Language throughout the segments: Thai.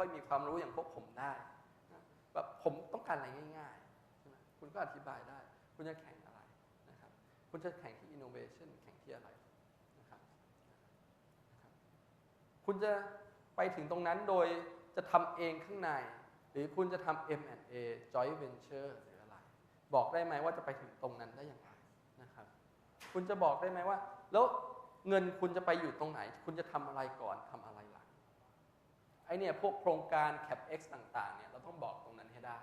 ค่อยมีความรู้อย่างพวกผมได้แบบผมต้องการอะไรง่ายๆ คุณก็อธิบายได้ คุณจะแข่งอะไรนะครับ คุณจะแข่งที่ innovation แข่งที่อะไรนะครับ คุณจะไปถึงตรงนั้นโดยจะทำเองข้างใน หรือคุณจะทำ M&A joint venture หรืออะไร บอกได้ไหมว่าจะไปถึงตรงนั้นได้อย่างไรนะครับ คุณจะบอกได้ไหมว่า แล้วเงินคุณจะไปอยู่ตรงไหน คุณจะทำอะไรก่อนทำอะไร ไอเนี่ยพวกโครงการ CapEx ต่างๆเนี่ยเราต้องบอกตรงนั้นให้ได้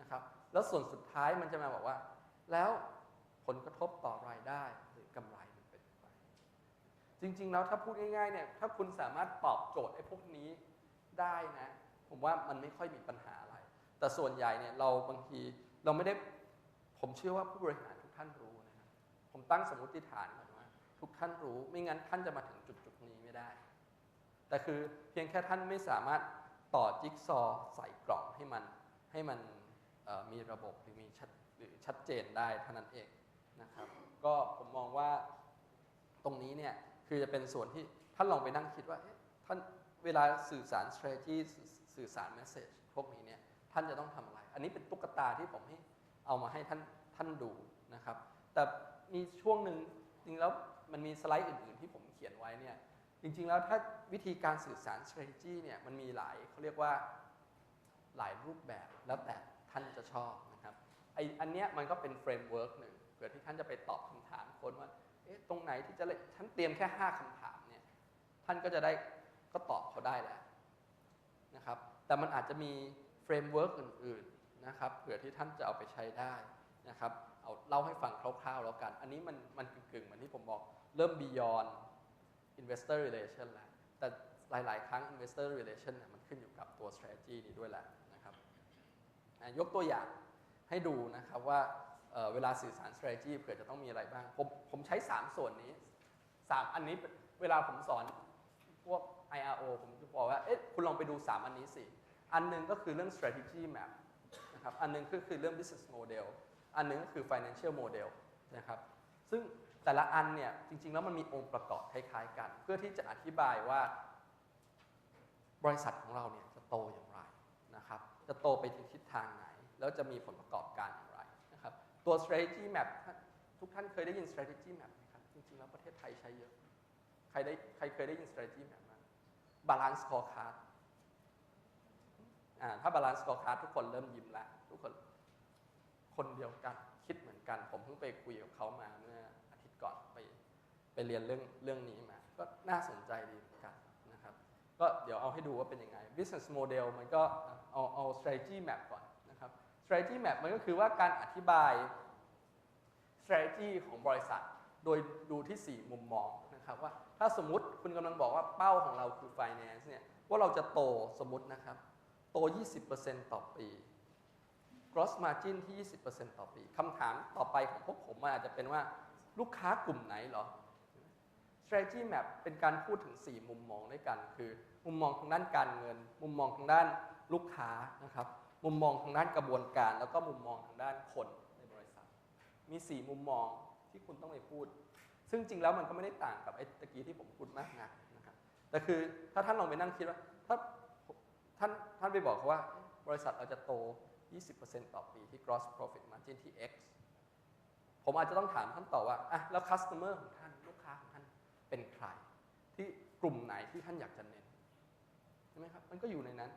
นะครับแล้วส่วนสุดท้ายมันจะมาบอกว่า แล้วผลกระทบต่อรายได้หรือกำไรมันเป็นอย่างไรจริงๆแล้วถ้าพูดง่ายๆเนี่ยถ้าคุณสามารถตอบโจทย์ไอ้พวกนี้ได้นะ ผมว่ามันไม่ค่อยมีปัญหาอะไร แต่ส่วนใหญ่เนี่ยเราบางทีเราไม่ได้ผมเชื่อว่าผู้บริหารทุกท่านรู้นะครับผมตั้งสมมติฐานก่อนว่าทุกท่านรู้ไม่งั้นท่านจะมาถึงจุดจุดๆนี้ไม่ได้ แต่คือเพียงแค่ท่านไม่สามารถต่อจิ๊กซอว์ใส่กล่องให้มันให้มันมีระบบหรือมีชัดหรือชัดเจนได้เท่านั้นเองนะครับ ก็ผมมองว่าตรงนี้เนี่ยคือจะเป็นส่วนที่ท่านลองไปนั่งคิดว่าท่านเวลาสื่อสาร strategy สื่อสาร message พวกนี้เนี่ยท่านจะต้องทำอะไร อันนี้เป็นตุ๊กตาที่ผมให้เอามาให้ท่านท่านดูนะครับ แต่มีช่วงหนึ่งจริงแล้วมันมีสไลด์อื่นๆที่ผมเขียนไว้เนี่ย จริงๆแล้วถ้าวิธีการสื่อสาร strategy เนี่ยมันมีหลายเขาเรียกว่าหลายรูปแบบแล้วแต่ท่านจะชอบนะครับไออันเนี้ยมันก็เป็นเฟรมเวิร์กหนึ่งเผื่อที่ท่านจะไปตอบคำถามคนว่าเอ๊ะตรงไหนที่จะเล่นท่านเตรียมแค่ 5คำถามเนี่ยท่านก็จะได้ก็ตอบเขาได้แล้วนะครับแต่มันอาจจะมีเฟรมเวิร์กอื่นๆนะครับเผื่อที่ท่านจะเอาไปใช้ได้นะครับเอาเล่าให้ฟังคร่าวๆแล้วกัน อันนี้มันมันกึ่งๆเหมือนที่ผมบอกเริ่ม beyond investor relation แหล้วแต่หลาย ๆ ครั้ง investor relation เนี่ยมันขึ้นอยู่กับตัว strategy นี้ด้วยแหละนะครับยกตัวอย่างให้ดูนะครับว่าเเวลาสื่อสาร strategy เผื่อจะต้องมีอะไรบ้าง ผมผมใช้ 3 ส่วนนี้ 3 อันนี้เวลาผมสอนพวก IRO ผมจะบอกว่า เอ๊ะ คุณลองไปดู 3 อันนี้สิ อันหนึงก็คือเรื่อง strategy map นะครับ อันหนึงก็คือเรื่อง business model อันหนึงก็คือ financial model นะครับ ซึ่ง แต่ละอันเนี่ยจริงๆแล้วมันมีองค์ประกอบคล้ายๆกัน เพื่อที่จะอธิบายว่าบริษัทของเราเนี่ยจะโตอย่างไรนะครับ จะโตไปในทิศทางไหน แล้วจะมีผลประกอบการอย่างไรนะครับ ตัว strategy map ทุกท่านเคยได้ยิน strategy map ไหมครับ จริงๆแล้วประเทศไทยใช้เยอะ ใครได้ใครเคยได้ยิน strategy map บ้าง balance scorecard ถ้า balance scorecard ทุกคนเริ่มยิ้มแล้ว ทุกคนคนเดียวกัน คิดเหมือนกัน ผมเพิ่งไปคุยกับเขามาเมื่ออาทิตย์ก่อนไป ไปเรียนเรื่องเรื่องนี้มา ก็น่าสนใจดีเหมือนกันนะครับ ก็เดี๋ยวเอาให้ดูว่าเป็นยังไง business model มันก็เอาเอา strategy map ก่อนนะครับ strategy map มันก็คือว่าการอธิบาย strategy ของบริษัท โดยดูที่ 4 มุมมองนะครับว่าถ้าสมมติคุณกำลังบอกว่าเป้าของเราคือ finance เนี่ยว่าเราจะโตสมมตินะครับ โต 20%ต่อปี gross margin ที่ 20%ต่อปีคำถามต่อไปของพวกผมมันอาจจะเป็นว่าลูกค้ากลุ่มไหนเหรอ strategy map เป็นการพูดถึง 4 มุมมองด้วยกัน คือมุมมองทางด้านการเงิน มุมมองทางด้านลูกค้านะครับ มุมมองทางด้านกระบวนการ แล้วก็มุมมองทางด้านคนในบริษัท มี 4 มุมมองที่คุณต้องไปพูด ซึ่งจริงแล้วมันก็ไม่ได้ต่างกับไอ้ตะกี้ที่ผมพูดมากนักนะครับ แต่คือถ้าท่านลองไปนั่งคิดว่าถ้าท่านท่านไปบอกเขาว่าบริษัทเราจะโต 20%ต่อปีที่ gross profit margin ที่ X ผมอาจจะต้องถามท่านต่อว่าอะแล้ว customer ของ เป็นใคร ที่กลุ่มไหนที่ท่านอยากจะเน้นใช่ไหมครับมันก็อยู่ในนั้น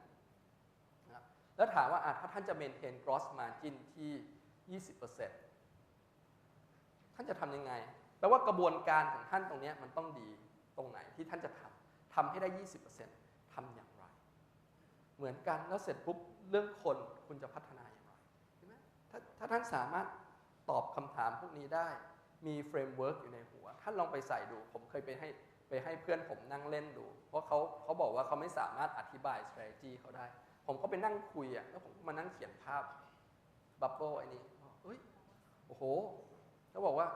นะครับแล้วถามว่าถ้าท่านจะ maintain gross margin ที่ 20%ท่านจะทำยังไงแปลว่ากระบวนการของท่านตรงนี้มันต้องดีตรงไหนที่ท่านจะทำทำให้ได้ 20%ทำอย่างไร เหมือนกันแล้วเสร็จปุ๊บเรื่องคนคุณจะพัฒนาอย่างไรใช่ไหมถ้าถ้าท่านสามารถตอบคำถามพวกนี้ได้มีเฟรมเวิร์กอยู่ในหัว ท่านลองไปใส่ดู ผมเคยไปให้ไปให้เพื่อนผมนั่งเล่นดู เพราะเขาเขาบอกว่าเขาไม่สามารถอธิบาย strategy เขาได้ ผมก็ไปนั่งคุยอะแล้วผมมานั่งเขียนภาพบับเบิลไอ้นี่เฮ้ยโอ้โหแล้วบอกว่า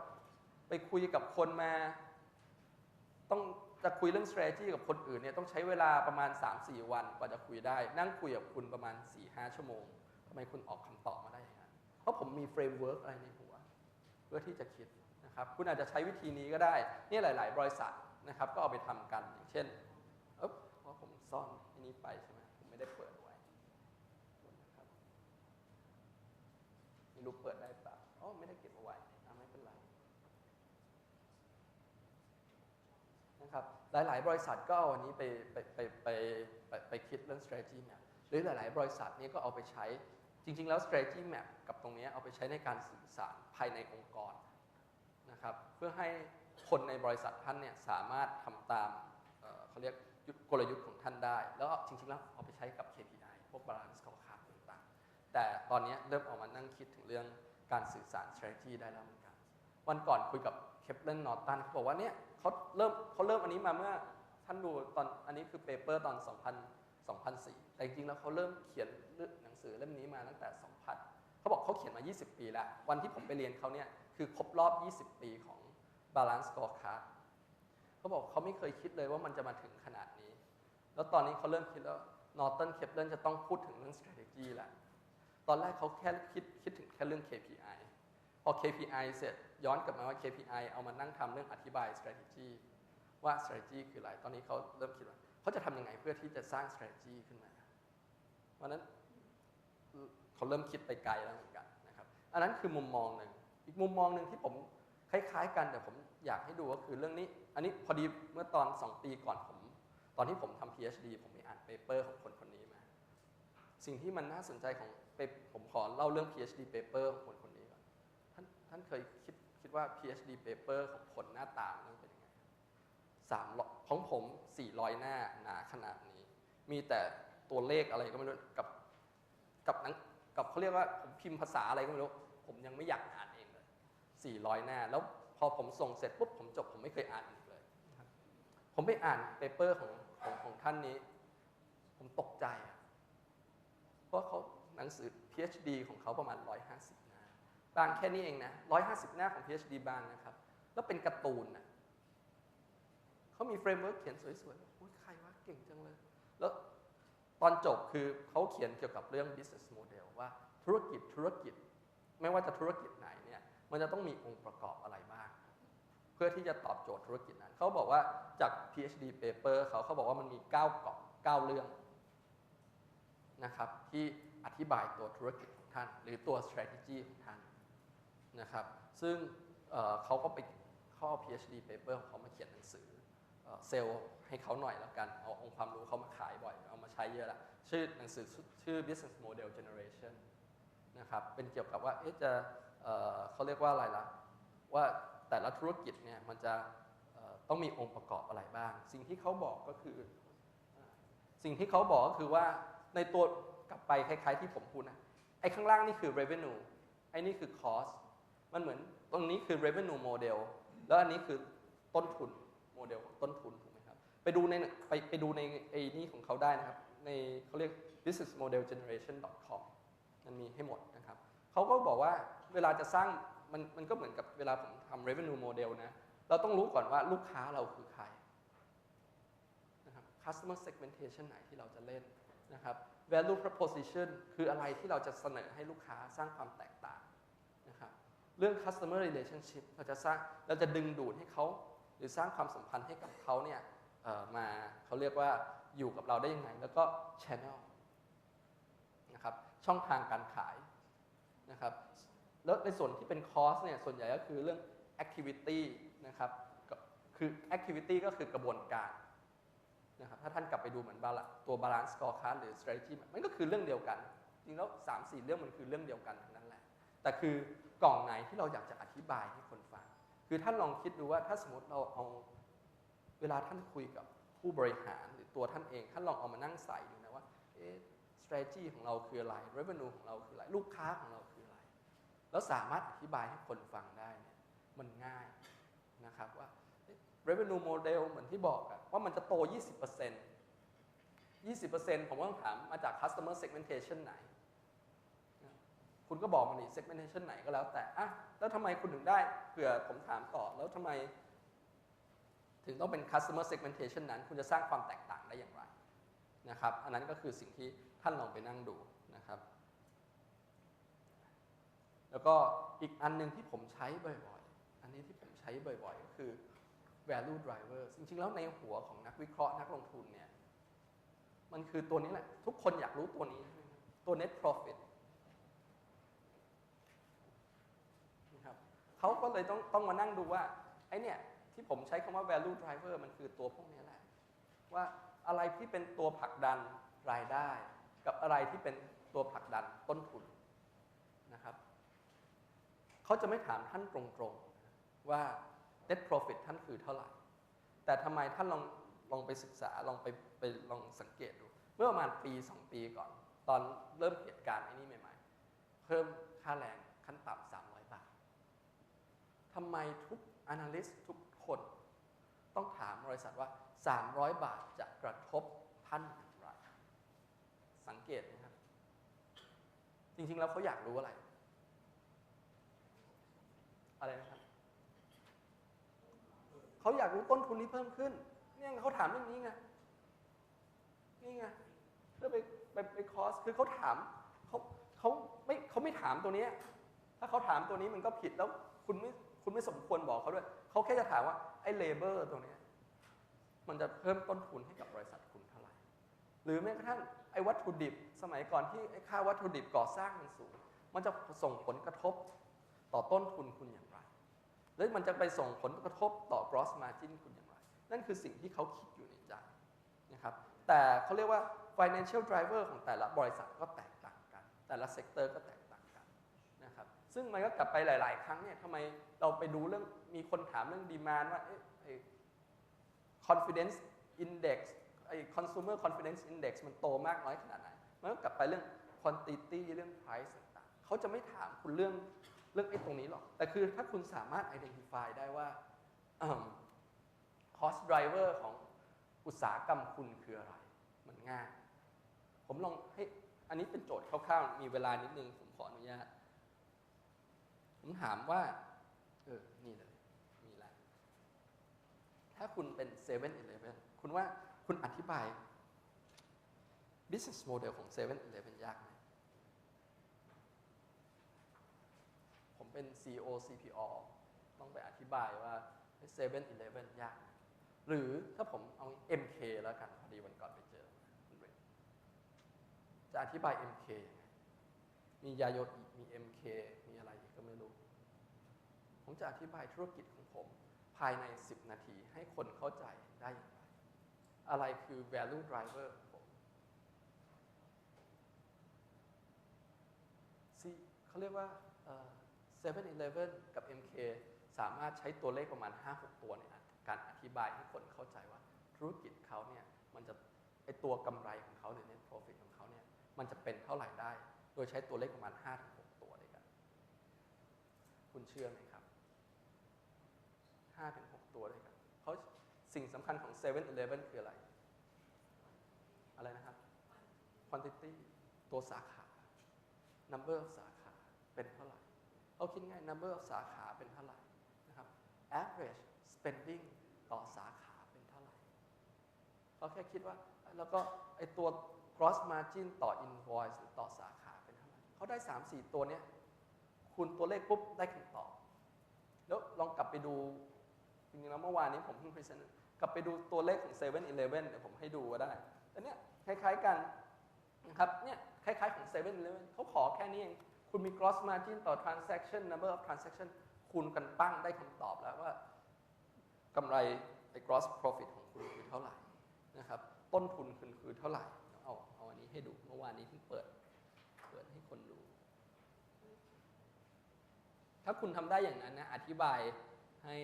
ไปคุยกับคนมา ต้องจะคุยเรื่อง strategy กับคนอื่นเนี่ยต้องใช้เวลาประมาณ 3-4 วันกว่าจะคุยได้ นั่งคุยกับคุณประมาณ 4-5 ชั่วโมงทำไมคุณออกคำตอบมาได้อย่างนั้นเพราะผมมีเฟรมเวิร์กอะไรในหัว เพื่อที่จะคิด ครับคุณอาจจะใช้วิธีนี้ก็ได้นี่หลาย ๆ บริษัทนะครับก็เอาไปทำกันอย่างเช่นเอ๊บเพราะผมซ่อนอันนี้ไปใช่ไหมผมไม่ได้เปิดไว้นะครับไม่รู้เปิดได้ปะอ๋อไม่ได้เก็บเอาไว้ไม่เป็นไรนะครับหลาย ๆ บริษัทก็เอาอันนี้ไปไปไปไปไปคิดเรื่อง strategy map หรือหลาย ๆ บริษัทนี้ก็เอาไปใช้จริง ๆ แล้ว strategy map กับตรงนี้เอาไปใช้ในการสื่อสารภายในองค์กร นะครับเพื่อให้คนในบริษัทท่านเนี่ยสามารถทำตามเเขาเรียกยกลยุทธ์ของท่านได้ แล้วจริงๆแล้วเอาไปใช้กับ KPI พวก balance scorecard ต่างๆ แต่ตอนนี้เริ่มออกมานั่งคิดถึงเรื่องการสื่อสาร strategy ได้แล้วเหมือนกันวันก่อนคุยกับเคปเลนนอร์ตันเขาบอกว่าเนี่ยเขาเริ่มเขาเริ่มอันนี้มาเมื่อท่านดูตอนอันนี้คือเปเปอร์ตอน 2000 2004 แต่จริงๆแล้วเขาเริ่มเขียนหนังสือเล่มนี้มาตั้งแต่ 2000 เขาบอกเขาเขียนมา 20 ปีแล้ว วันที่ผมไปเรียนเขาเนี่ย คือครบรอบ 20 ปีของ Balance Scorecard เขาบอกเขาไม่เคยคิดเลยว่ามันจะมาถึงขนาดนี้ แล้วตอนนี้เขาเริ่มคิดแล้วนอร์ตันเคปเลนจะต้องพูดถึงเรื่อง strategy แหล้วตอนแรกเขาแค่คิดคิดถึงแค่เรื่อง KPI พอ KPI เสร็จย้อนกลับมาว่า KPI เอามานั่งทำเรื่องอธิบาย strategy ว่า strategy คืออะไร ตอนนี้เขาเริ่มคิดว่าเขาจะทำยังไงเพื่อที่จะสร้าง strategy ขึ้นมา เพราะนั้นเขาเริ่มคิดไปไกลแล้วเหมือนกันนะครับ อันนั้นคือมุมมองหนึ่ง อีกมุมมองหนึ่งที่ผมคล้าย ๆ กันแต่ผมอยากให้ดูก็คือเรื่องนี้ อันนี้พอดีเมื่อตอน 2 ปีก่อนผม ตอนที่ผมทำ PhD ผมไปอ่านเปเปอร์ของคนคนนี้มา สิ่งที่มันน่าสนใจของผมขอเล่าเรื่อง PhD paper ของคนคนนี้ก่อนท่านท่านเคยคิดคิดว่า PhD paper ของคนหน้าตามันเป็นยังไงสามของผม 400 หน้าหนาขนาดนี้ มีแต่ตัวเลขอะไรก็ไม่รู้กับกับนังกับเขาเรียกว่าผมพิมพ์ภาษาอะไรก็ไม่รู้ ผมยังไม่อยากอ่าน 400 หน้า แล้วพอผมส่งเสร็จปุ๊บผมจบผมไม่เคยอ่านอีกเลย ผมไปอ่านเปเปอร์ของของของท่านนี้ ผมตกใจ เพราะเขาหนังสือ PhD ของเขาประมาณ 150 หน้า บางแค่นี้เองนะ 150 หน้าของ PhD บางนะครับ แล้วเป็นการ์ตูนนะเขามีเฟรมเวิร์กเขียนสวยๆโอ้ยใครวะเก่งจังเลย แล้วตอนจบคือเขาเขียนเกี่ยวกับเรื่อง business model ว่าธุรกิจธุรกิจ ไม่ว่าจะธุรกิจ มันจะต้องมีองค์ประกอบอะไรบ้างเพื่อที่จะตอบโจทย์ธุรกิจนั้น เขาบอกว่าจาก PhD paper เขาเขาบอกว่ามันมี9เกาะ9เรื่องนะครับที่อธิบายตัวธุรกิจของท่าน หรือตัว strategy ของท่านนะครับซึ่งเเขาก็ไปข้อ PhD paper ของเขามาเขียนหนังสือเซลล์ให้เขาหน่อยแล้วกัน เอาองค์ความรู้เขามาขายบ่อย เอามาใช้เยอะละชื่อหนังสือชื่อ business model generation นะครับเป็นเกี่ยวกับว่าจะ เขาเรียกว่าอะไรล่ะว่าแต่ละธุรกิจเนี่ยมันจะต้องมีองค์ประกอบอะไรบ้าง สิ่งที่เขาบอกก็คือ สิ่งที่เขาบอกก็คือว่าในตัวกลับไปคล้ายๆที่ผมพูดนะไอ้ข้างล่างนี่คือ revenue ไอ้นี่คือ cost มันเหมือนตรงนี้คือ revenue model แล้วอันนี้คือต้นทุนโมเดลต้นทุนถูกไหมครับ ไปดูในไปไปดูในไอ้นี่ของเขาได้นะครับ ในเขาเรียก business model generation com มันมีให้หมดนะครับ เขาก็บอกว่าเวลาจะสร้างมันมันก็เหมือนกับเวลาผมทำ revenue model นะ เราต้องรู้ก่อนว่าลูกค้าเราคือใครนะครับ customer segmentation ไหนที่เราจะเล่นนะครับ value proposition คืออะไรที่เราจะเสนอให้ลูกค้าสร้างความแตกต่างนะครับ เรื่อง customer relationship เราจะสร้างเราจะดึงดูดให้เขาหรือสร้างความสัมพันธ์ให้กับเขาเนี่ยเอ่อมาเขาเรียกว่าอยู่กับเราได้ยังไง แล้วก็ channel นะครับช่องทางการขาย นะครับแล้วในส่วนที่เป็น cost เนี่ยส่วนใหญ่ก็คือเรื่อง activity นะครับคือ activity ก็คือกระบวนการนะครับถ้าท่านกลับไปดูเหมือนบาลตัว balance scorecard หรือ strategy มันก็คือเรื่องเดียวกัน จริงแล้วสามสี่เรื่องมันคือเรื่องเดียวกันทั้งนั้นแหละ แต่คือกล่องไหนที่เราอยากจะอธิบายให้คนฟัง คือท่านลองคิดดูว่าถ้าสมมติเราเอาเวลาท่านคุยกับผู้บริหารหรือตัวท่านเอง ท่านลองเอามานั่งใส่ดูนะว่าเอ๊ะ strategy ของเราคืออะไร revenue ของเราคืออะไร ลูกค้าของเรา แล้วสามารถอธิบายให้คนฟังได้เนี่ยมันง่ายนะครับว่า revenue model เหมือนที่บอกอะว่ามันจะโต 20% 20%ผมก็ต้องถามมาจาก customer segmentation ไหน คุณก็บอกมานี่ segmentation ไหนก็แล้วแต่อะแล้วทำไมคุณถึงได้เผื่อผมถามต่อแล้วทำไม ถึงต้องเป็น customer segmentation นั้น คุณจะสร้างความแตกต่างได้อย่างไรนะครับ อันนั้นก็คือสิ่งที่ท่านลองไปนั่งดูนะครับ แล้วก็อีกอันหนึ่งที่ผมใช้บ่อยๆ อันนี้ที่ผมใช้บ่อยๆ ก็คือ value driver จริงๆ แล้วในหัวของนักวิเคราะห์นักลงทุนเนี่ย มันคือตัวนี้แหละ ทุกคนอยากรู้ตัวนี้ ตัว net profit นะครับเขาก็เลยต้องต้องมานั่งดูว่า ไอ้เนี่ยที่ผมใช้คำว่า value driver มันคือตัวพวกนี้แหละ ว่าอะไรที่เป็นตัวผลักดันรายได้ กับอะไรที่เป็นตัวผลักดันต้นทุนนะครับ เขาจะไม่ถามท่านตรงๆว่า net profit ท่านคือเท่าไหร่ แต่ทำไมท่านลองลองไปศึกษาลองไปไปลองสังเกตดู เมื่อประมาณปี 2 ปีก่อน ตอนเริ่มเหตุการณ์ไอ้นี้ใหม่ๆ เพิ่มค่าแรงขั้นต่ำ300 บาททำไมทุก analyst ทุกคน ต้องถามบริษัทว่า 300 บาทจะกระทบท่านอย่างไร สังเกตนะครับ จริงๆแล้วเขาอยากรู้อะไร อะไรนะครับเขาอยากรู้ต้นทุนที่เพิ่มขึ้น เนี่ยเขาถามเรื่องนี้ไงนี่ไงเพื่อไปไปไปคอสคือเขาถามเขาเขาไม่เขาไม่ถามตัวนี้ถ้าเขาถามตัวนี้มันก็ผิดแล้วคุณไม่คุณไม่สมควรบอกเขาด้วยเขาแค่จะถามว่าไอ้เลเบอร์ตัวนี้มันจะเพิ่มต้นทุนให้กับบริษัทคุณเท่าไหร่ หรือแม้กระทั่งไอ้วัตถุดิบ สมัยก่อนที่ไอ้ค่าวัตถุดิบก่อสร้างมันสูง มันจะส่งผลกระทบ ต่อต้นทุนคุณอย่างไรหรือมันจะไปส่งผลกระทบต่อ gross margin คุณอย่างไร นั่นคือสิ่งที่เขาคิดอยู่ในใจนะครับ แต่เขาเรียกว่า financial driver ของแต่ละบริษัทก็แตกต่างกัน แต่ละเซกเตอร์ก็แตกต่างกันนะครับ ซึ่งมันก็กลับไปหลาย ๆ ครั้งเนี่ยทำไมเราไปดูเรื่อง มีคนถามเรื่อง demand ว่าเอ๊ะไอ้ confidence index ไอ้ consumer confidence index มันโตมากน้อยขนาดไหน มันก็กลับไปเรื่อง quantity เรื่อง price ต่างๆ เขาจะไม่ถามคุณเรื่อง รื่องไอ้ตรงนี้หรอก แต่คือถ้าคุณสามารถ identify ได้ว่า cost driver ของอุตสาหกรรมคุณคืออะไร มันง่าย ผมลองให้อันนี้เป็นโจทย์คร่าวๆ มีเวลานิดนึง ผมขออนุญาต ผมถามว่า เออ นี่เลย มีแล้ว ถ้าคุณเป็น7 e เ e ่ e อคุณว่าคุณอธิบาย business model ของ7 e เ e ่ e ยากไหม ผมเป็น CEO CPO ต้องไปอธิบายว่า7 e เ e ่ e ยาก หรือถ้าผมเอา MK แล้วกัน พอดีวันก่อนไปเจอจะอธิบาย MK มียาโยอิมี MK มีอะไรอีกก็ไม่รู้ ผมจะอธิบายธุรกิจของผมภายใน 10 นาทีให้คนเข้าใจได้อย่างไร อะไรคือ value driver ผม ซีเขาเรียกว่า เซเว่นอีเลเว่นกับ MK สามารถใช้ตัวเลขประมาณ 5-6 ตัวในการอธิบายให้คนเข้าใจว่าธุรกิจเขาเนี่ยมันจะไอตัวกำไรของเขาหรือ net profit ของเขาเนี่ยมันจะเป็นเท่าไหร่ได้ โดยใช้ตัวเลขประมาณ 5-6 ตัวด้วยกัน คุณเชื่อไหมครับ 5-6 ตัวด้วยกันเขาสิ่งสำคัญของ7 e เ e ่ e อคืออะไร อะไรนะครับ quantity ตัวสาขา number of สาขาเป็นเท่าไหร่ เขาคิดง่าย number of สาขาเป็นเท่าไหร่นะครับ average spending ต่อสาขาเป็นเท่าไหร่เขาแค่คิดว่าแล้วก็ไอตัว gross margin ต่อ invoice หรือต่อสาขาเป็นเท่าไหร่เขาได้ 3-4 ตัวเนี้ยคูณตัวเลขปุ๊บได้คำตอบ แล้วลองกลับไปดูจริงๆแล้วเมื่อวานนี้ผมเพิ่งพรีเซนต์กลับไปดูตัวเลขของ7 e เ e ่ e เดี๋ยวผมให้ดูก็ได้แต่เนี้ยคล้ายๆกันนะครับเนี่ยคล้ายๆของ7 e เ e ่ e เขาขอแค่นี้เอง คุณมี gross margin ต่อ transaction number of transaction คูณกันปั้งได้คำตอบแล้วว่ากำไรไอ้ gross profit ของคุณคือเท่าไหร่นะครับ ต้นทุนคุณคือเท่าไหร่ เอาเอาอันนี้ให้ดูเมื่อวานนี้เพิ่งเปิด เปิดให้คนดู ถ้าคุณทำได้อย่างนั้นนะ อธิบายให้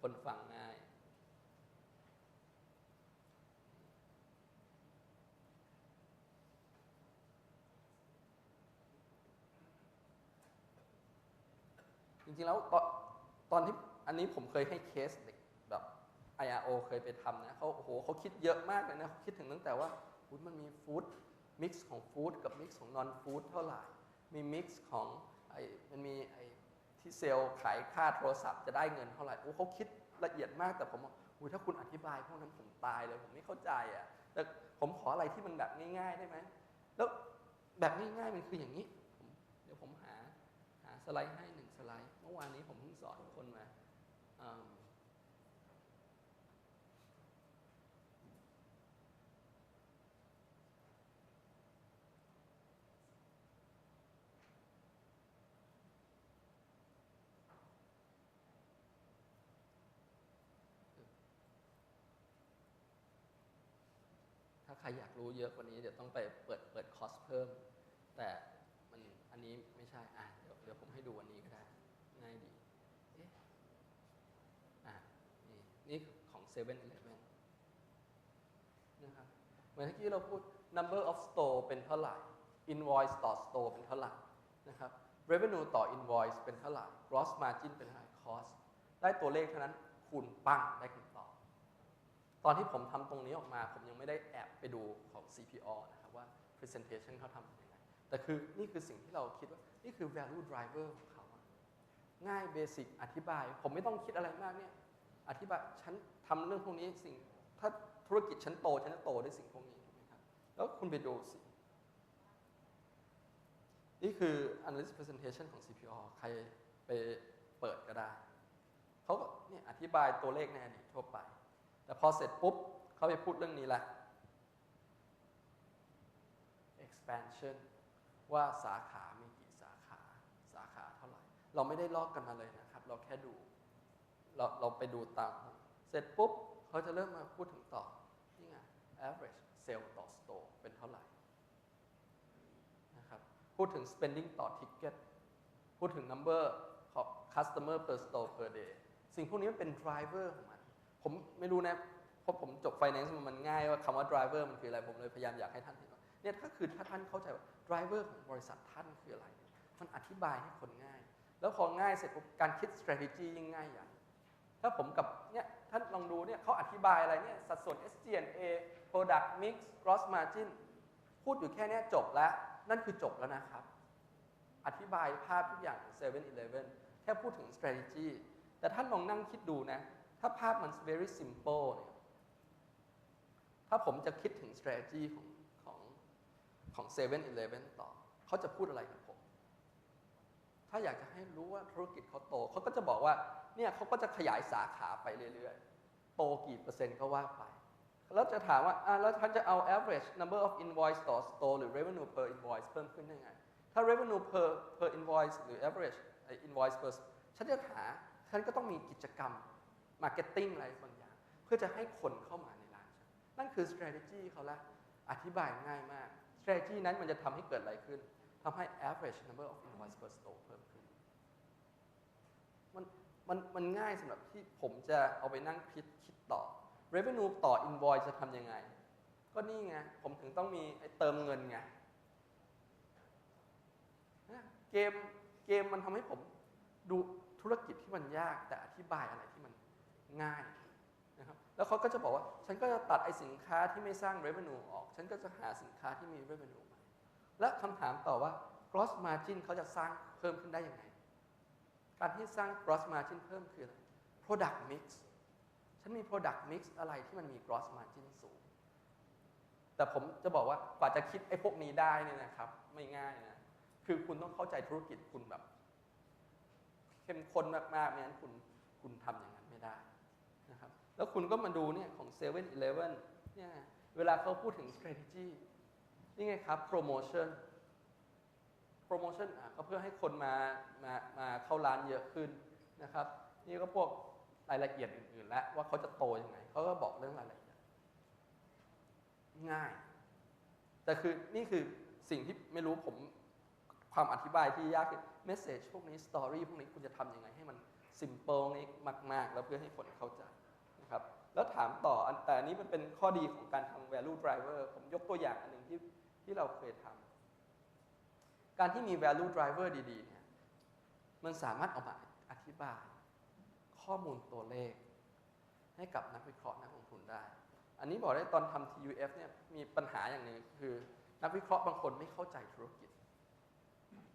คนฟังง่าย จ ริงๆแล้วตอนตอนที่อันนี้ผมเคยให้เคสเด็กแบบ IRO เคยไปทำนะเขาโอ้โหเขาคิดเยอะมากเลยนะเขาคิดถึงตั้งแต่ว่ามันมีฟู้ดมิกซ์ของฟู้ดกับมิกซ์ของนอนฟู้ดเท่าไหร่ มีมิกซ์ของไอ้มันมีไอ้ที่เซลล์ขายค่าโทรศัพท์จะได้เงินเท่าไหร่โอ้เขาคิดละเอียดมากแต่ผมบอกอุ้ยถ้าคุณอธิบายพวกนั้นผมตายเลยผมไม่เข้าใจอะแต่ผมขออะไรที่มันแบบง่ายๆได้ไหมแล้วแบบง่ายๆมันคืออย่างนี้ เดี๋ยวผมหาหาสไลด์ให้น ไลด์เมื่อวานนี้ผมเพิ่งสอนคนมาอืมใครอยากรู้เยอะกว่านี้เดี๋ยวต้องไปเปิดเปิดคอร์สเพิ่ม แต่มันอันนี้ไม่ใช่ อะเดี๋ยวเดี๋ยวผมให้ดูวันนี้ก็ได้ ง่ายดีเอ๊ะอะนี่นี่ ของ7 e เ e ่ e นะครับเหมือนที่เราพูด number of store เป็นเท่าไหร่ invoice ต่อ store เป็นเท่าไหร่นะครับ revenue ต่อ invoice เป็นเท่าไหร่ gross margin เป็นเท่าไหร่ cost ได้ตัวเลขเท่านั้นคูณปั้งได้คำตอบ ตอนที่ผมทำตรงนี้ออกมา ผมยังไม่ได้แอบไปดูของ CPO นะครับว่า presentation เขาทำยังไง แต่คือนี่คือสิ่งที่เราคิดว่า นี่คือ value driver ของเขา ง่ายเบสิกอธิบาย ผมไม่ต้องคิดอะไรมากเนี่ย อธิบายฉัน ทำเรื่องพวกนี้สิ่งถ้าธุรกิจฉันโตฉันจะโตด้วยสิ่งพวกนี้ถูกไหมครับแล้วคุณไปดูสิ นี่คือ analyst presentation ของ CPO ใครไปเปิดก็ได้เขาก็เนี่ยอธิบายตัวเลขในอดีตทั่วไป แต่พอเสร็จปุ๊บเขาไปพูดเรื่องนี้แหละ expansion ว่าสาขามีกี่สาขาสาขาเท่าไหร่ เราไม่ได้ลอกกันมาเลยนะครับ เราแค่ดู เราเราไปดูตาม เสร็จปุ๊บเขาจะเริ่มมาพูดถึงต่อ นี่ไง average sale ต่อ store เป็นเท่าไหร่นะครับพูดถึง spending ต่อ ticket พูดถึง number of customer per store per day สิ่งพวกนี้มันเป็น driver ของมัน ผมไม่รู้นะเพราะผมจบ finance มันง่ายว่าคำว่า driver มันคืออะไร ผมเลยพยายามอยากให้ท่านเห็นว่าเนี่ยถ้าคือถ้าท่านเข้าใจว่า driver ของบริษัทท่านคืออะไร มันอธิบายให้คนง่าย แล้วพอง่ายเสร็จปุ๊บการคิด strategy ยิ่งง่ายใหญ่ถ้าผมกับเนี่ย ท่านลองดูเนี่ยเขาอธิบายอะไรเนี่ยสัดส่วน SG&A product mix gross margin พูดอยู่แค่เนี้ยจบแล้ว นั่นคือจบแล้วนะครับ อธิบายภาพทุกอย่างของ7 e เ e ่ e อแค่พูดถึง strategy แต่ท่านลองนั่งคิดดูนะ ถ้าภาพมัน very simple เนี่ยถ้าผมจะคิดถึง strategy ของของของ7 e เ e ่ e ต่อ เขาจะพูดอะไรกับ ถ้าอยากจะให้รู้ว่าธุรกิจเขาโตเขาก็จะบอกว่าเนี่ยเขาก็จะขยายสาขาไปเรื่อยๆ โตกี่เปอร์เซ็นต์ก็ว่าไป แล้วจะถามว่าอะแล้วท่านจะเอา average number of invoice ต่อ store หรือ revenue per invoice เพิ่มขึ้นได้ไง ถ้า revenue per per invoice หรือ average invoice per ฉันจะหาฉันก็ต้องมีกิจกรรม marketing อะไรบางอย่าง เพื่อจะให้คนเข้ามาในร้านนนั่นคือ strategy เขาละ อธิบายง่ายมาก strategy นั้นมันจะทำให้เกิดอะไรขึ้น ทำให้ average number of invoice per store เพิ่มขึ้น มันมันมันง่ายสำหรับที่ผมจะเอาไปนั่งคิดคิดต่อ revenue ต่อ invoice จะทำยังไง ก็นี่ไง ผมถึงต้องมีไอเติมเงินไงเกมเกมมันทำให้ผมดูธุรกิจที่มันยากแต่อธิบายอะไรที่มันง่ายนะครับแล้วเขาก็จะบอกว่า ฉันก็จะตัดไอสินค้าที่ไม่สร้าง revenue ออก ฉันก็จะหาสินค้าที่มี revenue มา และคำถามต่อว่า gross margin เขาจะสร้างเพิ่มขึ้นได้ยังไง การที่สร้าง gross margin เพิ่มคืออะไร product mix ฉันมี product mix อะไรที่มันมี gross margin สูง แต่ผมจะบอกว่ากว่าจะคิดไอ้พวกนี้ได้เนี่ยนะครับ ไม่ง่ายนะ คือคุณต้องเข้าใจธุรกิจคุณแบบ เข้มข้นมากๆไม่งั้นคุณคุณทำอย่างนั้นไม่ได้นะครับ แล้วคุณก็มาดูเนี่ยของ7 e เ e ่ e อเนี่ยเวลาเขาพูดถึง strategy นี่ไงครับ promotion promotion อะก็เพื่อให้คนมามามาเข้าร้านเยอะขึ้นนะครับ นี่ก็พวกรายละเอียดอื่น ๆ แล้วว่าเขาจะโตยังไงเขาก็บอกเรื่องรายละเอียดง่าย แต่คือนี่คือสิ่งที่ไม่รู้ผมความอธิบายที่ยากคือเมสเซจพวกนี้สตอรี่พวกนี้คุณจะทำยังไงให้มันซิมเปิลนี้มาก ๆ แล้วเพื่อให้คนเข้าใจนะครับแล้วถามต่อแต่อันนี้มันเป็นข้อดีของการทำ value driver ผมยกตัวอย่างอันหนึ่งที่ ที่เราเคยทำการที่มี value driver ดีๆเนี่ยมันสามารถเอามาอธิบายข้อมูลตัวเลข ให้กับนักวิเคราะห์นักลงทุนได้ อันนี้บอกได้ตอนทำ TUF เนี่ยมีปัญหาอย่างหนึ่งคือนักวิเคราะห์บางคนไม่เข้าใจธุรกิจ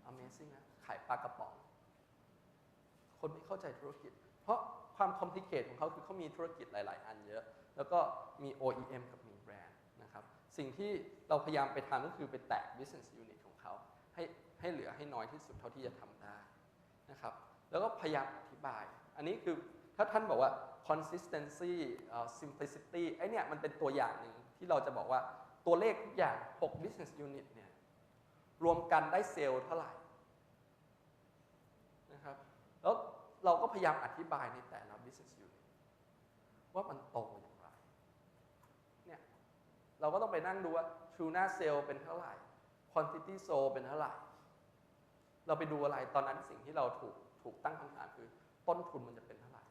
Amazing นะขายปลากระป๋อง คนไม่เข้าใจธุรกิจ เพราะความคอมพลีเคทของเขาคือเขามีธุรกิจหลาย ๆ อันเยอะ แล้วก็มี OEM กับ สิ่งที่เราพยายามไปทำก็คือไปแตก business unit ของเขาให้ให้เหลือให้น้อยที่สุดเท่าที่จะทำได้นะครับ แล้วก็พยายามอธิบาย อันนี้คือถ้าท่านบอกว่า consistency uh, simplicity ไอเนี่ยมันเป็นตัวอย่างหนึ่งที่เราจะบอกว่าตัวเลขทุกอย่าง 6 business unit เนี่ยรวมกันได้เซลล์เท่าไหร่นะครับแล้วเราก็พยายามอธิบายในแต่ละ business unit ว่ามันโตอย่าง เราก็ต้องไปนั่งดูว่า True หน้าเซลเป็นเท่าไหร่ Quantity Sold เป็นเท่าไหร่ เราไปดูอะไรตอนนั้นสิ่งที่เราถูกถูกตั้งคำถามคือ ต้นทุนมันจะเป็นเท่าไหร่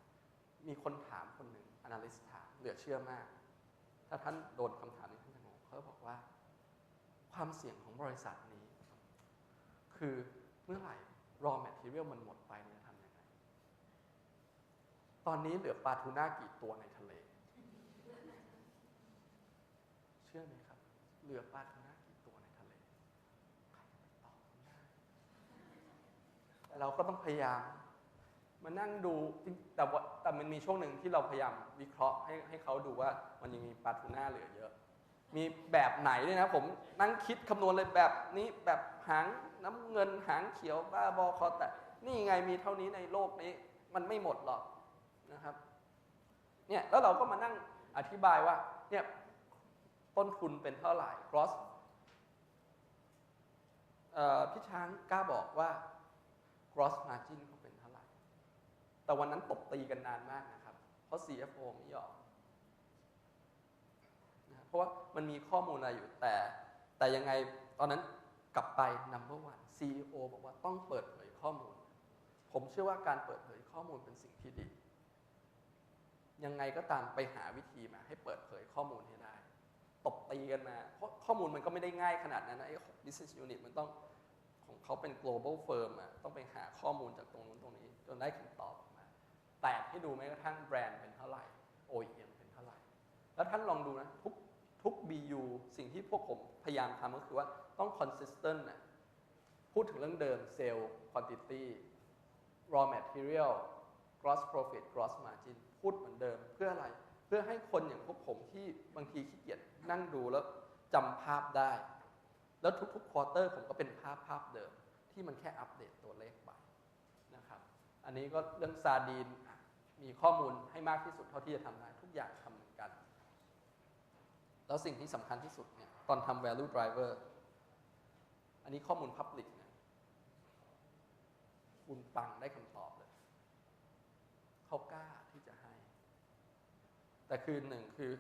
มีคนถามคนหนึ่ง analyst ถามเหลือเชื่อมาก ถ้าท่านโดนคำถามนี้ท่านจะงงเขาบอกว่า ความเสี่ยงของบริษัทนี้ คือเมื่อไหร่ raw material มันหมดไปเนี่ยทำยังไง ตอนนี้เหลือปลาทูน่ากี่ตัวในทะเล เชื่อไหมครับ เหลือปลาทูน่ากี่ตัวในทะเลใครจะไปตอบได้แต่เราก็ต้องพยายามมานั่งดูแต่ว่าแต่มันมีช่วงหนึ่งที่เราพยายามวิเคราะห์ให้ให้เขาดูว่ามันยังมีปลาทูน่าเหลือเยอะ มีแบบไหนด้วยนะผมนั่งคิดคำนวณเลยแบบนี้แบบหางน้ำเงินหางเขียวบ้าบอคอแต่นี่ไงมีเท่านี้ในโลกนี้ มันไม่หมดหรอกนะครับเนี่ยแล้วเราก็มานั่งอธิบายว่าเนี่ย ต้นทุนเป็นเท่าไหร่ cross เอ่อพี่ช้างกล้าบอกว่า gross margin เขาเป็นเท่าไหร่ แต่วันนั้นตบตีกันนานมากนะครับ เพราะ CFO ไม่ยอมนะเพราะว่ามันมีข้อมูลอะไรอยู่แต่ แต่ยังไงตอนนั้นกลับไป number one CEO บอกว่าต้องเปิดเผยข้อมูล ผมเชื่อว่าการเปิดเผยข้อมูลเป็นสิ่งที่ดี ยังไงก็ตามไปหาวิธีมาให้เปิดเผยข้อมูลให้ได้ ตบตีกันมา เพราะข้อมูลมันก็ไม่ได้ง่ายขนาดนั้นนะไอ้ business unit มันต้องของเขาเป็น global firm อะต้องไปหาข้อมูลจากตรงนู้นตรงนี้ จนได้คำตอบออกมา แตกให้ดูแม้กระทั่งแบรนด์เป็นเท่าไหร่ OEM เป็นเท่าไหร่ แล้วท่านลองดูนะ ทุกทุก BU สิ่งที่พวกผมพยายามทำก็คือว่าต้อง consistent นะพูดถึงเรื่องเดิม sale quantity raw material gross profit gross margin พูดเหมือนเดิมเพื่ออะไร พื่อให้คนอย่างพวกผมที่บางทีขี้เกียจนั่งดูแล้วจำภาพได้ แล้วทุกๆควอเตอร์ผมก็เป็นภาพภาพเดิม ที่มันแค่อัปเดตตัวเลขไปนะครับ อันนี้ก็เรื่องซาดีนมีข้อมูลให้มากที่สุดเท่าที่จะทำได้ทุกอย่างทำเหมือนกัน แล้วสิ่งที่สำคัญที่สุดเนี่ยตอนทำ value driver อันนี้ข้อมูล public นะคุณปังได้คำตอบเลย เขากล้าที่จะให้ แต่คือหนึ่งคือ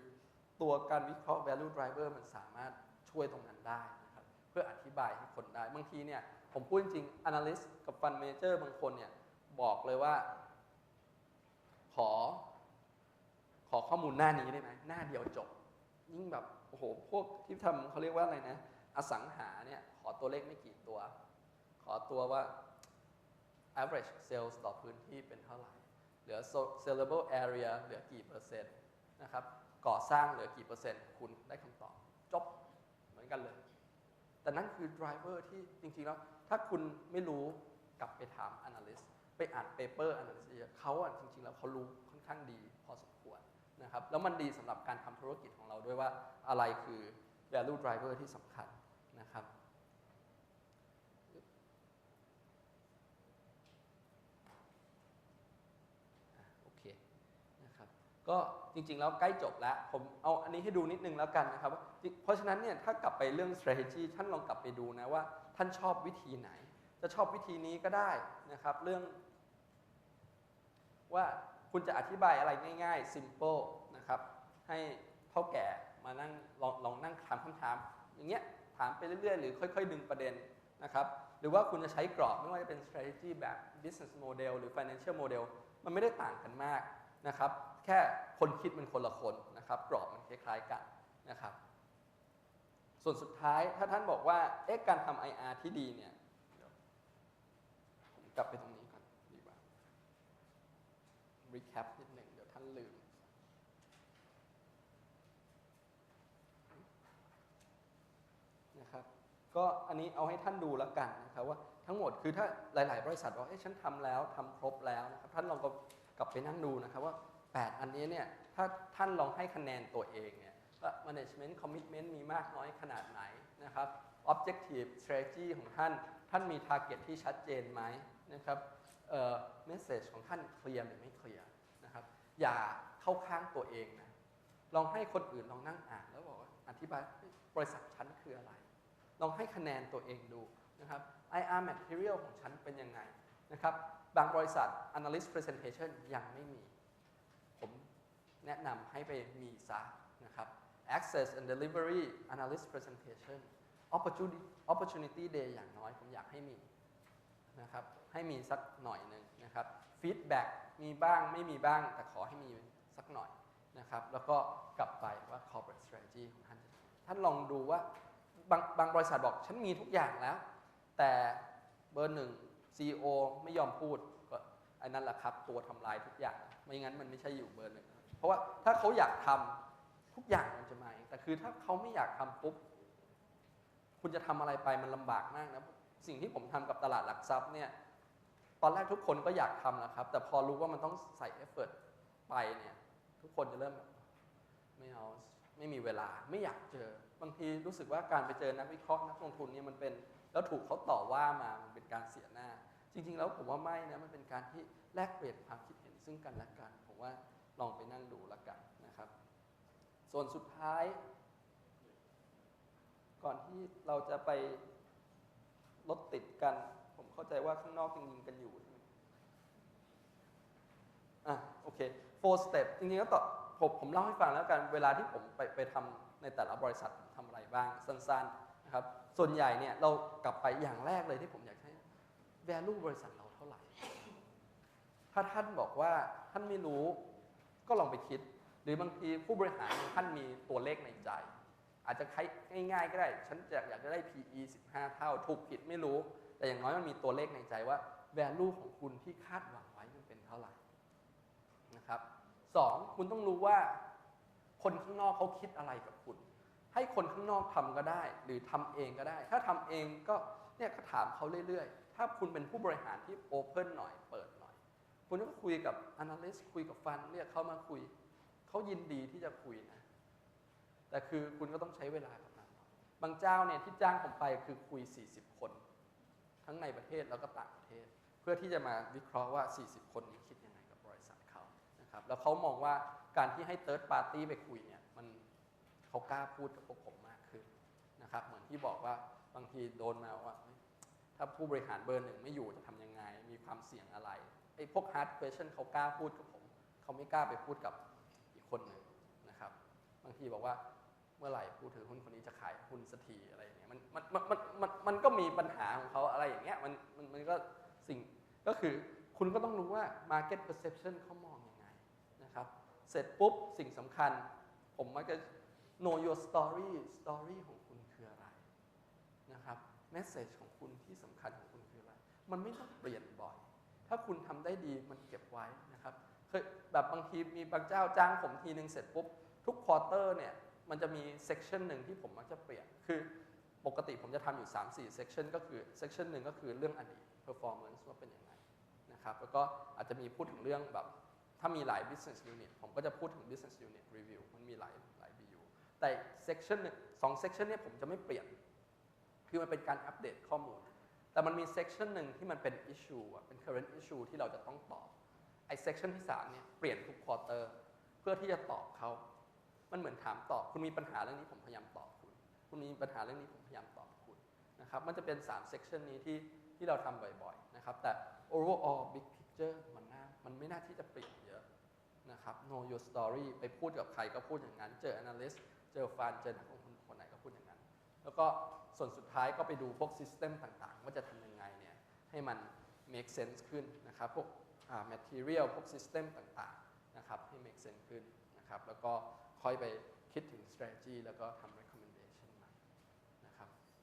ตัวการวิเคราะห์ value driver มันสามารถช่วยตรงนั้นได้นะครับเพื่ออธิบายให้คนได้ บางทีเนี่ยผมพูดจริง analyst กับ fund manager บางคนเนี่ยบอกเลยว่า ขอ ขอข้อมูลหน้านี้ได้ไหมหน้าเดียวจบ ยิ่งแบบโอ้โหพวกที่ทำเขาเรียกว่าอะไรนะ อสังหาเนี่ยขอตัวเลขไม่กี่ตัว ขอตัวว่า average sales ต่อพื้นที่เป็นเท่าไหร่ เหลือ sellable area เหลือกี่เปอร์เซ็นต์ นะครับก่อสร้างเหลือกี่เปอร์เซ็นต์ คุณได้คำตอบ จบเหมือนกันเลย แต่นั่นคือ driver ที่จริงๆแล้วถ้าคุณไม่รู้กลับไปถาม analyst ไปอ่าน paper analyst เยอะเขาอะจริงๆ แล้วเขารู้ค่อนข้างดีพอสมควรนะครับแล้วมันดีสำหรับการทำธุรกิจของเราด้วยว่าอะไรคือ value driver ที่สำคัญนะครับโอเคนะครับก็ จริง ๆ แล้วใกล้จบแล้ว ผมเอาอันนี้ให้ดูนิดนึงแล้วกันนะครับว่าเพราะฉะนั้นเนี่ยถ้ากลับไปเรื่อง strategy ท่านลองกลับไปดูนะว่า ท่านชอบวิธีไหน จะชอบวิธีนี้ก็ได้นะครับ เรื่อง ว่าคุณจะอธิบายอะไรง่าย ๆ simple นะครับ ให้เท่าแก่มานั่งลองลองนั่งถามคำถาม อย่างเงี้ยถามไปเรื่อยๆ หรือค่อย ๆ ดึงประเด็นนะครับ หรือว่าคุณจะใช้กรอบไม่ว่าจะเป็น strategy แบบ business model หรือ financial model มันไม่ได้ต่างกันมากนะครับ แค่คนคิดมันคนละคนนะครับ กรอบมันคล้ายๆกันนะครับ ส่วนสุดท้ายถ้าท่านบอกว่าเอ๊ะการทำ IR ที่ดีเนี่ยผมกลับไปตรงนี้ก่อนดีกว่า recap นิดหนึ่งเดี๋ยวท่านลืมนะครับก็อันนี้เอาให้ท่านดูแล้วกันนะครับว่าทั้งหมดคือถ้าหลาย ๆ บริษัทบอกเอ้ฉันทำแล้วทำครบแล้วนะครับท่านลองกลับไปนั่งดูนะครับว่า 8 อันนี้เนี่ยถ้าท่านลองให้คะแนนตัวเองเนี่ยว่า management commitment มีมากน้อยขนาดไหนนะครับ objective strategy ของท่าน ท่านมี target ที่ชัดเจนไหมนะครับเอ่อ message ของท่านเคลียร์หรือไม่เคลียร์นะครับอย่าเข้าข้างตัวเองนะลองให้คนอื่นลองนั่งอ่านแล้วบอกว่าอธิบายบริษัทฉันคืออะไร ลองให้คะแนนตัวเองดูนะครับ IR material ของฉันเป็นยังไงนะครับบางบริษัท analyst presentation ยังไม่มี แนะนำให้ไปมีซะนะครับ access and delivery analyst presentation opportunity opportunity day อย่างน้อยผมอยากให้มีนะครับให้มีสักหน่อยหนึ่งนะครับ feedback มีบ้างไม่มีบ้างแต่ขอให้มีสักหน่อยนะครับ แล้วก็กลับไปว่า corporate strategy ของท่าน ท่านลองดูว่าบางบางบริษัทบอกฉันมีทุกอย่างแล้ว แต่เบอร์หนึ่ง CEO ไม่ยอมพูดก็อันนั้นแหละครับ ตัวทำลายทุกอย่าง ไม่งั้นมันไม่ใช่อยู่เบอร์หนึ่งเราะว่าถ้าเขาอยากทำทุกอย่างมันจะมาเองแต่คือถ้าเขาไม่อยากทำปุ๊บคุณจะทำอะไรไปมันลำบากมากนะสิ่งที่ผมทำกับตลาดหลักทรัพย์เนี่ยตอนแรกทุกคนก็อยากทำนะครับ แต่พอรู้ว่ามันต้องใส่เอฟเฟกไปเนี่ยทุกคนจะเริ่มไม่เอาไม่มีเวลาไม่อยากเจอ บางทีรู้สึกว่าการไปเจอนักวิเคราะห์นักลงทุนเนี่ยมันเป็นแล้วถูกเขาต่อว่ามามันเป็นการเสียหน้า จริง ๆ แล้วผมว่าไม่นะมันเป็นการที่แลกเปลี่ยนความคิดเห็นซึ่งกันและกันผมว่า ลองไปนั่งดูละกันนะครับ ส่วนสุดท้าย ก่อนที่เราจะไปรถติดกัน ผมเข้าใจว่าข้างนอกยังยิงกันอยู่อะโอเค four step จริงๆก็ต่อผมผมเล่าให้ฟังแล้วกัน เวลาที่ผมไปไปทำในแต่ละบริษัททำอะไรบ้างสั้นๆนะครับ ส่วนใหญ่เนี่ยเรากลับไปอย่างแรกเลยที่ผมอยากให้ value บริษัทเราเท่าไหร่ ถ้าท่านบอกว่าท่านไม่รู้ ก็ลองไปคิด หรือบางทีผู้บริหารท่านมีตัวเลขในใจ อาจจะใช้ง่ายๆก็ได้ ฉันจะอยากจะได้ PE 15 เท่า ถูกผิดไม่รู้ แต่อย่างน้อยมันมีตัวเลขในใจว่า value ของคุณที่คาดหวังไว้มันเป็นเท่าไหร่นะครับสองคุณต้องรู้ว่า คนข้างนอกเขาคิดอะไรกับคุณ ให้คนข้างนอกทำก็ได้ หรือทำเองก็ได้ ถ้าทำเองก็เนี่ยก็ถามเขาเรื่อยๆ ถ้าคุณเป็นผู้บริหารที่โอเพนหน่อยเปิด คุณก็คุยกับ analyst คุยกับฟันเรียกเขามาคุย เขายินดีที่จะคุยนะ แต่คือคุณก็ต้องใช้เวลากับมันหน่อยบางเจ้าเนี่ยที่จ้างผมไปคือคุย 40 คน ทั้งในประเทศแล้วก็ต่างประเทศ เพื่อที่จะมาวิเคราะห์ว่า 40 คนนี้คิดยังไงกับบริษัทเขานะครับ แล้วเขามองว่าการที่ให้เติร์ดปาร์ตี้ไปคุยเนี่ยมันเขากล้าพูดกับพวกผมมากขึ้นนะครับ เหมือนที่บอกว่าบางทีโดนมาว่าถ้าผู้บริหารเบอร์หนึ่งไม่อยู่จะทำยังไง มีความเสี่ยงอะไร ไอ้พวก hard question เขากล้าพูดกับผม เขาไม่กล้าไปพูดกับอีกคนหนึ่งนะครับ บางทีบอกว่าเมื่อไหร่ผู้ถือหุ้นคนนี้จะขายหุ้นสักทีอะไรอย่างเงี้ยมันมันมันมันมันมันก็มีปัญหาของเขาอะไรอย่างเงี้ยมันมันมันก็สิ่งก็คือคุณก็ต้องรู้ว่า market perception เขามองยังไงนะครับเสร็จปุ๊บสิ่งสำคัญ ผมมักจะ know your story story ของคุณคืออะไรนะครับ message ของคุณที่สำคัญของคุณคืออะไร มันไม่ต้องเปลี่ยนบ่อย ถ้าคุณทำได้ดีมันเก็บไว้นะครับเคยแบบบางทีมีบางเจ้าจ้างผมทีนึงเสร็จปุ๊บทุกควอเตอร์เนี่ยมันจะมีเซกชันหนึ่งที่ผมมักจะเปลี่ยนคือปกติผมจะทำอยู่ 3-4เซกชันก็คือเซกชันหนึ่งก็คือเรื่องอดีต performance ว่าเป็นยังไงนะครับแล้วก็อาจจะมีพูดถึงเรื่องแบบถ้ามีหลาย business unit ผมก็จะพูดถึง business unit review มันมีหลายหลาย BU แต่ section หนึ่งสอง section เนี่ยผมจะไม่เปลี่ยน คือมันเป็นการอัปเดตข้อมูล แต่มันมี section หนึ่งที่มันเป็น issue อะเป็น current issue ที่เราจะต้องตอบไอ้ section ที่3เนี่ยเปลี่ยนทุก quarter เพื่อที่จะตอบเขามันเหมือนถามตอบ คุณมีปัญหาเรื่องนี้ผมพยายามตอบคุณ คุณมีปัญหาเรื่องนี้ผมพยายามตอบคุณนะครับมันจะเป็น3 section นี้ที่ที่เราทำบ่อยๆนะครับแต่ overall big picture มันน่ามันไม่น่าที่จะเปลี่ยนเยอะนะครับ know your story ไปพูดกับใครก็พูดอย่างนั้น เจอ analyst เจอฟันเจอนักลงทุนคนไหนก็พูดอย่างนั้น แล้วก็ส่วนสุดท้ายก็ไปดูพวกซิสเต็มต่างๆ ว่าจะทำยังไงเนี่ยให้มัน make sense ขึ้นนะครับ พวก material พวก system ต่างๆ นะครับ ให้ make sense ขึ้นนะครับ แล้วก็ค่อยไปคิดถึง strategy แล้วก็ทำ